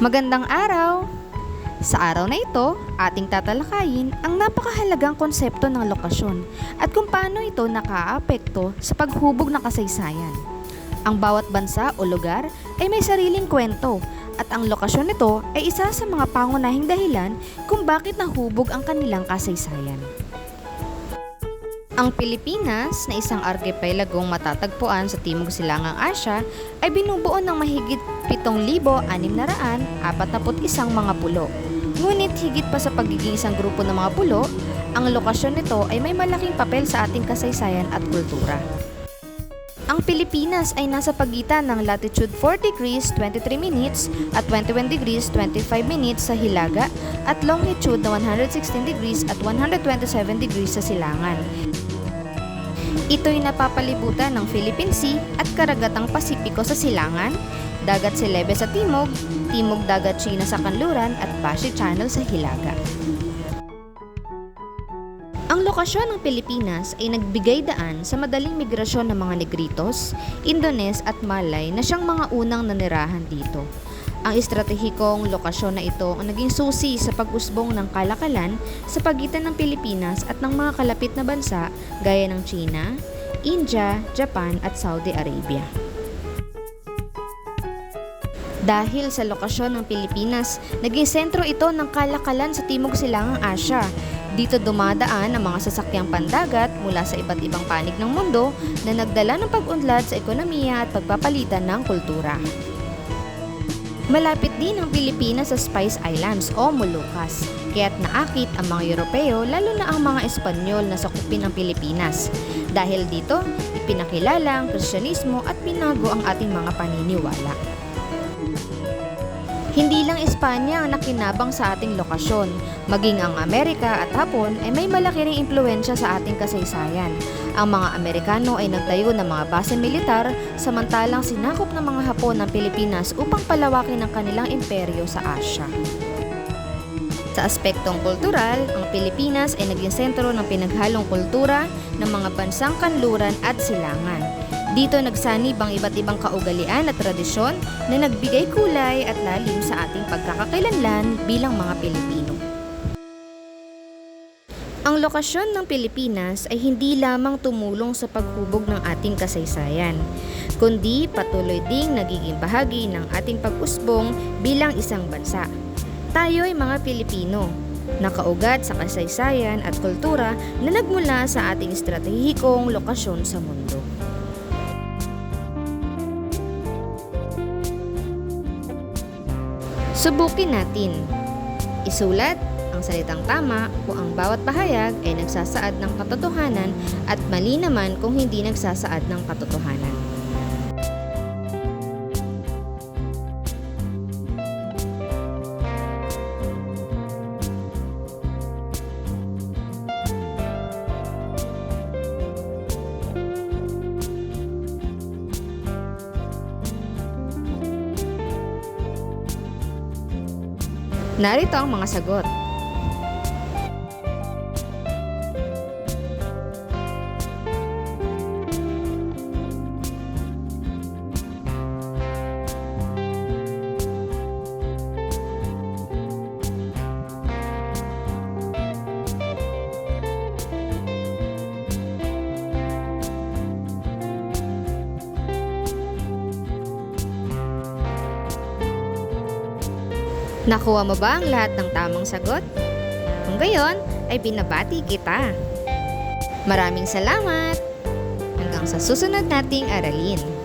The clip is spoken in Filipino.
Magandang araw! Sa araw na ito, ating tatalakayin ang napakahalagang konsepto ng lokasyon at kung paano ito nakaaapekto sa paghubog ng kasaysayan. Ang bawat bansa o lugar ay may sariling kwento at ang lokasyon nito ay isa sa mga pangunahing dahilan kung bakit nahubog ang kanilang kasaysayan. Ang Pilipinas na isang archipelagong matatagpuan sa Timog Silangang Asya ay binubuo ng mahigit 7,641 mga pulo. Ngunit higit pa sa pagiging isang grupo ng mga pulo, ang lokasyon nito ay may malaking papel sa ating kasaysayan at kultura. Ang Pilipinas ay nasa pagitan ng latitude 4 degrees 23 minutes at 21 degrees 25 minutes sa Hilaga at longitude na 116 degrees at 127 degrees sa Silangan. Ito'y napapalibutan ng Philippine Sea at karagatang Pasipiko sa Silangan, Dagat Celebe sa Timog, Timog Dagat China sa Kanluran at Pasig Channel sa Hilaga. Ang lokasyon ng Pilipinas ay nagbigay daan sa madaling migrasyon ng mga Negritos, Indones at Malay na siyang mga unang nanirahan dito. Ang estratehikong lokasyon na ito ang naging susi sa pag-usbong ng kalakalan sa pagitan ng Pilipinas at ng mga kalapit na bansa gaya ng China, India, Japan at Saudi Arabia. Dahil sa lokasyon ng Pilipinas, naging sentro ito ng kalakalan sa Timog Silangang Asya. Dito dumadaan ang mga sasakyang pandagat mula sa iba't ibang panig ng mundo na nagdala ng pag-unlad sa ekonomiya at pagpapalitan ng kultura. Malapit din ang Pilipinas sa Spice Islands o Moluccas, kaya't naakit ang mga Europeo lalo na ang mga Espanyol na sakupin ng Pilipinas. Dahil dito, ipinakilala ang Kristyanismo at binago ang ating mga paniniwala. Hindi lang Espanya ang nakinabang sa ating lokasyon, maging ang Amerika at Hapon ay may malaki ring impluensya sa ating kasaysayan. Ang mga Amerikano ay nagtayo ng mga base militar samantalang sinakop ng mga Hapon ang Pilipinas upang palawakin ang kanilang imperyo sa Asya. Sa aspektong kultural, ang Pilipinas ay naging sentro ng pinaghalong kultura ng mga bansang kanluran at silangan. Dito nagsanib ang iba't ibang kaugalian at tradisyon na nagbigay kulay at lalim sa ating pagkakakilanlan bilang mga Pilipino. Ang lokasyon ng Pilipinas ay hindi lamang tumulong sa paghubog ng ating kasaysayan, kundi patuloy ding nagiging bahagi ng ating pag-usbong bilang isang bansa. Tayo ay mga Pilipino, nakaugat sa kasaysayan at kultura na nagmula sa ating estratehikong lokasyon sa mundo. Subukin natin. Isulat ang salitang tama kung ang bawat pahayag ay nagsasaad ng katotohanan at mali naman kung hindi nagsasaad ng katotohanan. Narito ang mga sagot. Nakuha mo ba ang lahat ng tamang sagot? Kung gayon, ay binabati kita. Maraming salamat! Hanggang sa susunod nating aralin.